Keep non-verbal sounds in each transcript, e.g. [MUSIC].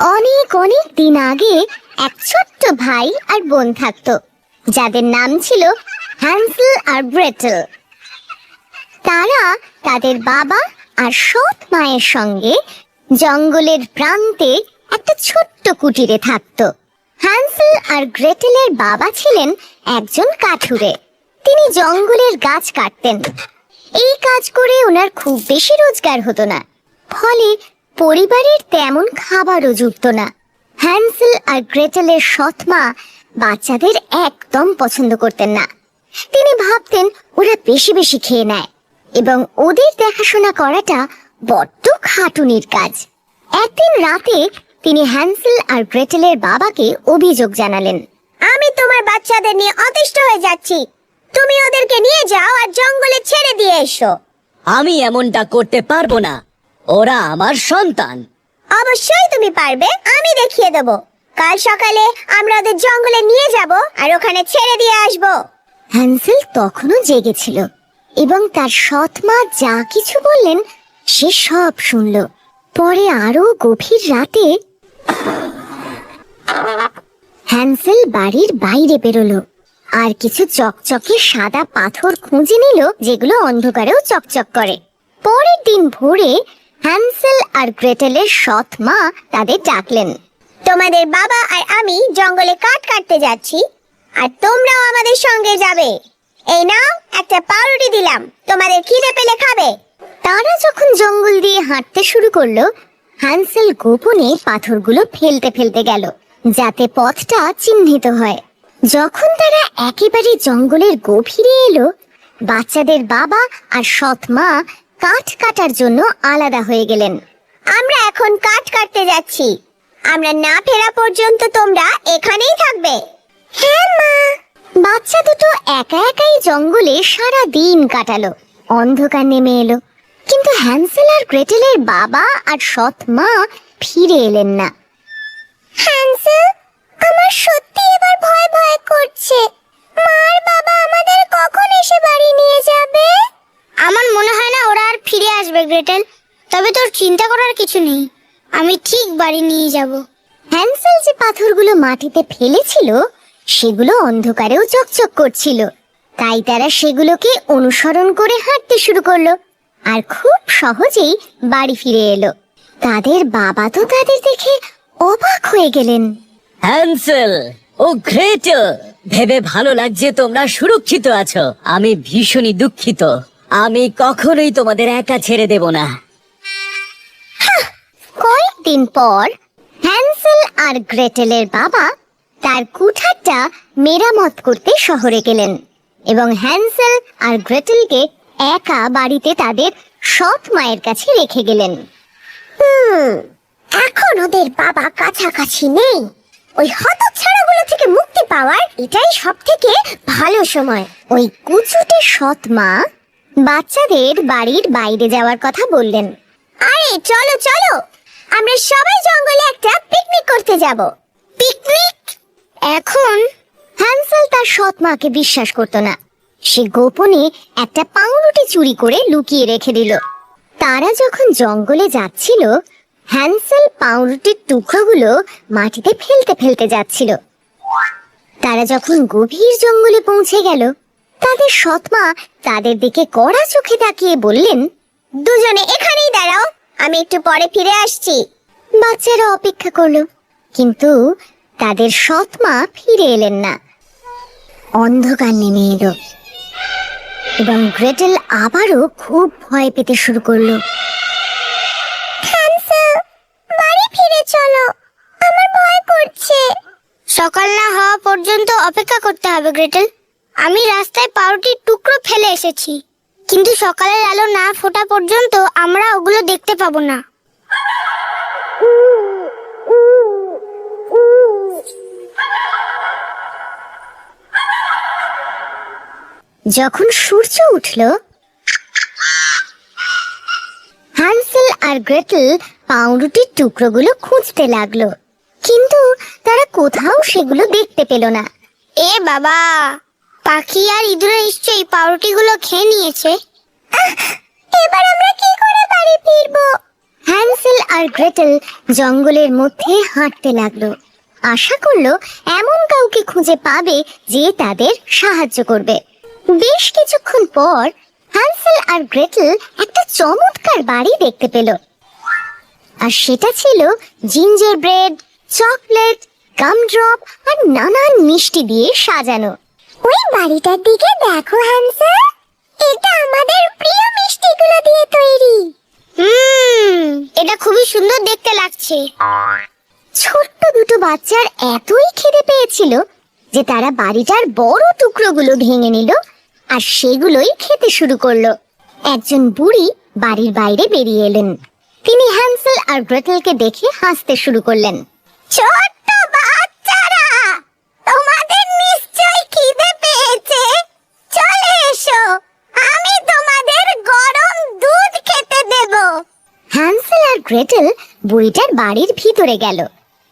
অনেক অনেক দিন আগে এক ছোট্ট ভাই আর বোন থাকতো। যাদের নাম ছিল হ্যান্সেল আর ব্রেটেল তারা তাদের বাবা আর সৎ মায়ের সঙ্গে জঙ্গলের প্রান্তে একটা ছোট্ট কুটিরে থাকতো। হ্যান্সেল আর গ্রেটেলের বাবা ছিলেন একজন কাঠুরে। তিনি জঙ্গলের গাছ কাটতেন। এই কাজ করে ওনার খুব বেশি রোজগার হতো না। ফলে পরিবারের তেমন খাবারও জুটত না। হ্যান্সেল আর গ্রেটেলের সৎমা বাচ্চাদের একদম পছন্দ করতেন না। তিনি ভাবতেন ওরা বেশি বেশি খেয়ে নেয় এবং ওদের দেখাশোনা করাটা বড্ড খাটুনির কাজ। একদিন রাতে তিনি হ্যান্সেল আর গ্রেটেলের বাবাকে অভিযোগ জানালেন, আমি তোমার বাচ্চাদের নিয়ে অতিষ্ঠ হয়ে যাচ্ছি। তুমি ওদেরকে নিয়ে যাও আর জঙ্গলে ছেড়ে দিয়ে এসো। আমি এমনটা করতে পারব না। ওরা আমার সন্তান। অবশ্যই তুমি পারবে আমি দেখিয়ে দেব। কাল সকালে আমরা ওদের জঙ্গলে নিয়ে যাব আর ওখানে ছেড়ে দিয়ে আসব। হ্যানসেল তখনও জেগেছিল এবং তার সৎ মা যা কিছু বললেন সে সব শুনল। পরে আরও গভীর রাতে হ্যানসেল বাড়ির বাইরে বেরোলো আর কিছু চকচকে সাদা পাথর খুঁজে নিল যেগুলো অন্ধকারেও চকচক করে। পরের দিন ভোরে হ্যান্সেল আর গ্রেটেলের সৎ মা তাদের ডাকলেন। তোমাদের বাবা আর আমি জঙ্গলে কাঠ কাটতে যাচ্ছি, আর তোমরাও আমাদের সঙ্গে যাবে। এই নাও, একটা পাউরুটি দিলাম, তোমাদের খিদে পেলে খাবে। তারা যখন জঙ্গল দিয়ে হাঁটতে শুরু করল হ্যান্সেল গোপনে পাথরগুলো ফেলতে ফেলতে গেল, যাতে পথটা চিহ্নিত হয়। যখন তারা একেবারে জঙ্গলের গভীরে এলো, বাচ্চাদের বাবা আর সৎ মা কাঠ কাটার জন্য আলাদা হয়ে গেলেন। আমরা এখন কাঠ কাটতে যাচ্ছি। আমরা না ফেরা পর্যন্ত তোমরা এখানেই থাকবে। হ্যাঁ মা। বাচ্চা দুটো একা একাই জঙ্গলে সারা দিন কাটালো। অন্ধকার নেমে এলো। কিন্তু হ্যান্সেল আর গ্রেটেলের বাবা আর সৎ মা ফিরে এলেন না। হ্যান্সেল? চিন্তা করার কিছু নেই। আমি ঠিক বাড়ি নিয়ে যাব। হ্যান্সেল যে পাথরগুলো মাটিতে ফেলেছিল, সেগুলো অন্ধকারেও চকচক করছিল। তাই তারা সেগুলোকে অনুসরণ করে হাঁটতে শুরু করল আর খুব সহজেই বাড়ি ফিরে এলো। তাদের বাবা তো তাদের দেখে অবাক হয়ে গেলেন। হ্যান্সেল ও গ্রেটেল ভেবে ভালো লাগছে তোমরা সুরক্ষিত আছো। আমি ভীষণই দুঃখিত। আমি কখনোই তোমাদের একা ছেড়ে দেব না। কয়েকদিন পর হ্যান্সেল আর গ্রেটেলের বাবা তার কুঠারটা মেরামত করতে শহরে গেলেন এবং হ্যান্সেল আর গ্রেটেলকে একা বাড়িতে তাদের সৎ মায়ের কাছে রেখে গেলেন। এখন ওদের বাবা কাছাকাছি নেই। ওই হতচ্ছাড়াগুলো থেকে মুক্তি পাওয়ার এটাই সব থেকে ভালো সময়। ওই কুচুটে সৎ মা বাচ্চাদের বাড়ির বাইরে যাওয়ার কথা বললেন। আরে, চলো চলো! আমরা সবাই জঙ্গলে একটা পিকনিক করতে যাব। পিকনিক এখন হ্যান্সেল তার সৎ মাকে বিশ্বাস করতো না। সে গোপনে একটা পাউরুটি চুরি করে লুকিয়ে রেখে দিল। তারা যখন জঙ্গলে যাচ্ছিল হ্যান্সেল পাউরুটির টুকরোগুলো মাটিতে ফেলতে ফেলতে যাচ্ছিল। তারা যখন গভীর জঙ্গলে পৌঁছে গেল তাদের সৎমা তাদের দিকে কড়া চোখে তাকিয়ে বললেন দুজনে এখানেই দাঁড়াও। আমি একটু পরে ফিরে আসছি। বাচ্চারা অপেক্ষা করল কিন্তু তাদের সৎ মা ফিরে এলেন না। অন্ধকার নেমে এলো এবং গ্রেটেল আবারও খুব ভয় পেতে শুরু করল। বাড়ি ফিরে চলো। আমার ভয় করছে। সকাল না হওয়া পর্যন্ত অপেক্ষা করতে হবে গ্রেটেল। আমি রাস্তায় পাউরুটির টুকরো ফেলে এসেছি। কিন্তু সকালের আলো না ফোটা পর্যন্ত আমরা ওগুলো দেখতে পাবো না। যখন সূর্য উঠল হ্যান্সেল আর গ্রেটেল পাউরুটির টুকরোগুলো খুঁজতে লাগল। কিন্তু তারা কোথাও সেগুলো দেখতে পেল না। এ বাবা! পাখি আর ইঁদুরে নিশ্চয়ই পাউরুটিগুলো খেয়ে নিয়েছে। এবার আমরা কি করে বাড়ি ফিরবো? হ্যান্সেল আর গ্রেটেল জঙ্গলের মধ্যে হাঁটতে লাগল। আশা করল এমন কাউকে খুঁজে পাবে যে তাদের সাহায্য করবে। বেশ কিছুক্ষণ পর হ্যান্সেল আর গ্রেটেল একটা চমৎকার বাড়ি দেখতে পেল। আর সেটা ছিল জিঞ্জার ব্রেড চকলেট গামড্রপ আর নানান মিষ্টি দিয়ে সাজানো। ওই বাড়িটার দিকে দেখো এটা আমাদের প্রিয় মিষ্টিগুলো দিয়ে তৈরি। হুম এটা খুবই সুন্দর দেখতে লাগছে। ছোট্ট দুটো বাচ্চার এতই খিদে পেয়েছিল যে তারা বাড়িটার বড় টুকরোগুলো ভেঙে নিল আর সেগুলোই খেতে শুরু করল। একজন বুড়ি বাড়ির বাইরে বেরিয়ে এলেন। তিনি হ্যান্সেল আর গ্রেটেলকে দেখে হাসতে শুরু করলেন। ছোট্ট গ্রেটেল বুড়িটার বাড়ির ভিতরে গেল।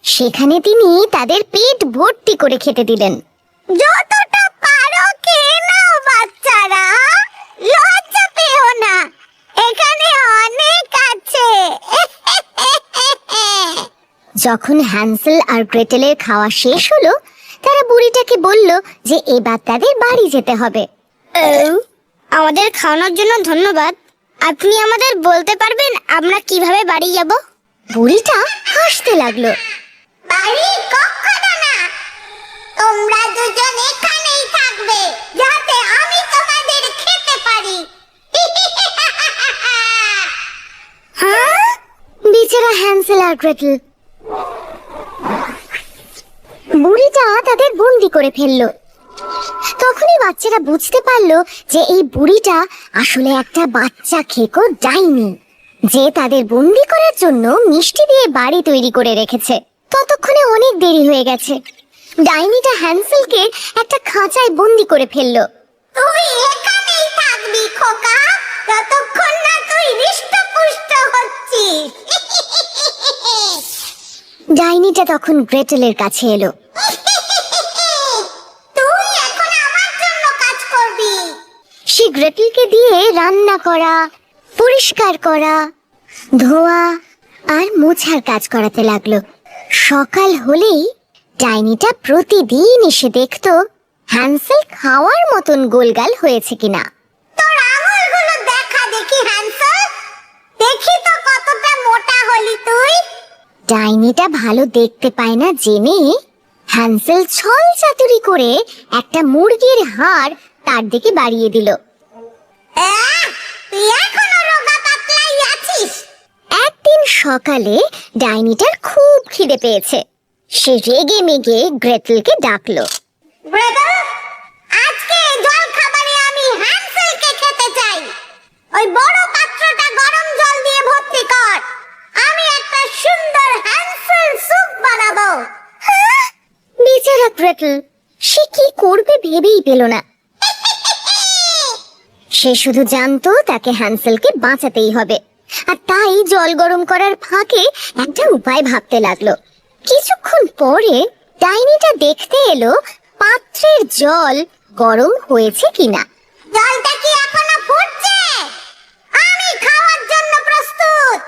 সেখানে তিনি তাদের পেট ভর্তি করে খেতে দিলেন। যতটা পারো খেয়ে নাও বাচ্চারা, লজ্জা পেও না। এখানে অনেক আছে। যখন হ্যান্সেল আর গ্রেটেলের খাওয়া শেষ হলো, তারা বুড়িটাকে বলল যে এবার তাদের বাড়ি যেতে হবে। আমাদের খাওয়ানোর জন্য ধন্যবাদ। আপনি আমাদের বলতে পারবেন আমরা কীভাবে বাড়ি যাব? বুড়িটা হাসতে লাগল। বাড়ি কখনো না। তোমরা দুজন এখানেই থাকবে যাতে আমি তোমাদের খেতে পারি। [LAUGHS] হ্যাঁ? বেচারা হ্যান্সেল আর গ্রেটেল। বুড়িটা তাদের বন্দি করে ফেলল। বাচ্চারা বুঝতে পারল যে এই বুড়িটা আসলে একটা বাচ্চা খেকো ডাইনি, যে তাদের বন্দি করার জন্য মিষ্টি দিয়ে বাড়ি তৈরি করে রেখেছে। ততক্ষণে অনেক দেরি হয়ে গেছে। ডাইনিটা হ্যান্সেলকে একটা খাঁচায় বন্দি করে ফেলল। তুই এখানেই থাকবি, খোকা। না তুই হৃষ্টপুষ্ট হচ্ছিস। [LAUGHS] ডাইনিটা তখন গ্রেটেলের কাছে এলো তুই এখন আমার জন্য কাজ করবি সে গ্রেটেলকে দিয়ে রান্না করা পরিষ্কার করা ধোয়া আর মোছার কাজ করাতে লাগল। সকাল হলেই ডাইনিটা প্রতিদিন এসে দেখতো হ্যান্সেল খাওয়ার মতন গোলগাল হয়েছে কিনা। তোর আঙুলগুলো দেখা দেখি হ্যান্সেল। দেখি তো কতটা মোটা হলি তুই। ডাইনিটা ভালো দেখতে পায় না জেনে হ্যান্সেল ছল চাতুরি করে একটা মুরগির হাড় তার দিকে বাড়িয়ে দিল। সকালে ডাইনিটার খুব খিদে পেয়েছে। সে রেগে মেগে গ্রেটেলকে ডাকলো। আজকে জল খাবারে আমি হ্যান্সেলকে খেতে চাই। ওই বড় পাত্রটা গরম জল দিয়ে ভর্তি কর। আমি একটা সুন্দর হ্যান্সেল স্যুপ বানাবো। বেচারা গ্রেটেল সে কি করবে ভেবেই পেল না। [LAUGHS] সে শুধু জানতো তাকে হ্যান্সেলকে বাঁচাতেই হবে। আর তাই জল গরম করার ফাঁকে একটা উপায় ভাবতে লাগল। কিছুক্ষণ পরে ডাইনিটা দেখতে এলো পাত্রের জল গরম হয়েছে কিনা। জলটা কি এখনও ফুটছে? আমি খাওয়ার জন্য প্রস্তুত।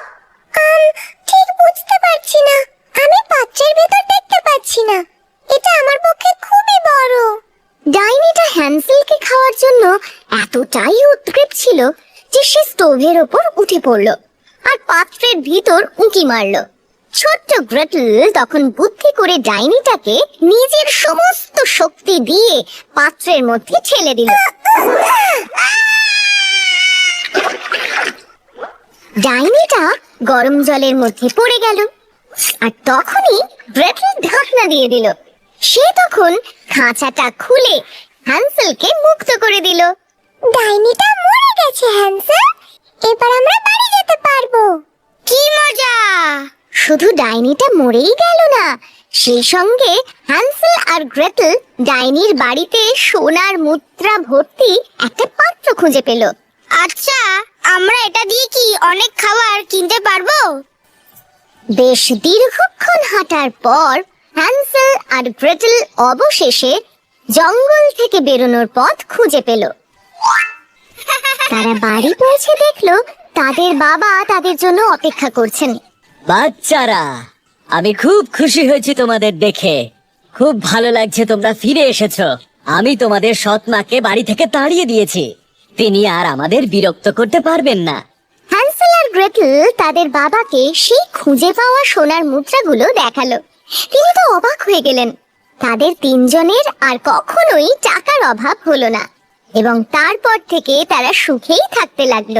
ঠিক বুঝতে পারছি না। আমি পাত্রের ভেতর দেখতে পাচ্ছি না। এটা আমার পক্ষে খুবই বড়। ডাইনিটা হ্যান্সেলকে খাওয়ার জন্য এতটাই উদ্গ্রীব ছিল যে সে স্টোভের ওপর উঠে পড়ল আর পাত্রের ভিতর উঁকি মারল। ছোট্ট গ্রেটল তখন বুদ্ধি করে ডাইনিটাকে নিজের সমস্ত শক্তি দিয়ে পাত্রের মধ্যে ঠেলে দিল। ডাইনিটা গরম জলের মধ্যে পড়ে গেল আর তখনই ব্রেটল ঢাকনা দিয়ে দিল। সে তখন খাঁচাটা খুলে হ্যান্সেলকে মুক্ত করে দিল। ডাইনিটা গেছে হ্যান্সেল এবার আমরা বাড়ি যেতে পারব। কি মজা! শুধু ডাইনিটা মরেই গেল না, সেই সঙ্গে হ্যান্সেল আর গ্রেটেল ডাইনির বাড়িতে সোনার মুদ্রা ভর্তি একটা পাত্র খুঁজে পেল। আচ্ছা আমরা এটা দিয়ে কি অনেক খাবার কিনতে পারব? বেশ দীর্ঘক্ষণ হাঁটার পর হ্যান্সেল আর গ্রেটেল অবশেষে জঙ্গল থেকে বেরোনোর পথ খুঁজে পেল। তারা বাড়ি পৌঁছে দেখল তাদের বাবা তাদের জন্য অপেক্ষা করছেন। বাচ্চারা আমি খুব খুশি হয়েছি তোমাদের দেখে। খুব ভালো লাগছে তোমরা ফিরে এসেছ। আমি তোমাদের সৎ মাকে বাড়ি থেকে তাড়িয়ে দিয়েছি। তিনি আর আমাদের বিরক্ত করতে পারবেন না। হ্যান্সেল আর গ্রেটেল তাদের বাবাকে সেই খুঁজে পাওয়া সোনার মুদ্রাগুলো দেখাল। তিনি তো অবাক হয়ে গেলেন। তাদের তিনজনের আর কখনোই টাকার অভাব হলো না। এবং তারপর থেকে তারা সুখেই থাকতে লাগল।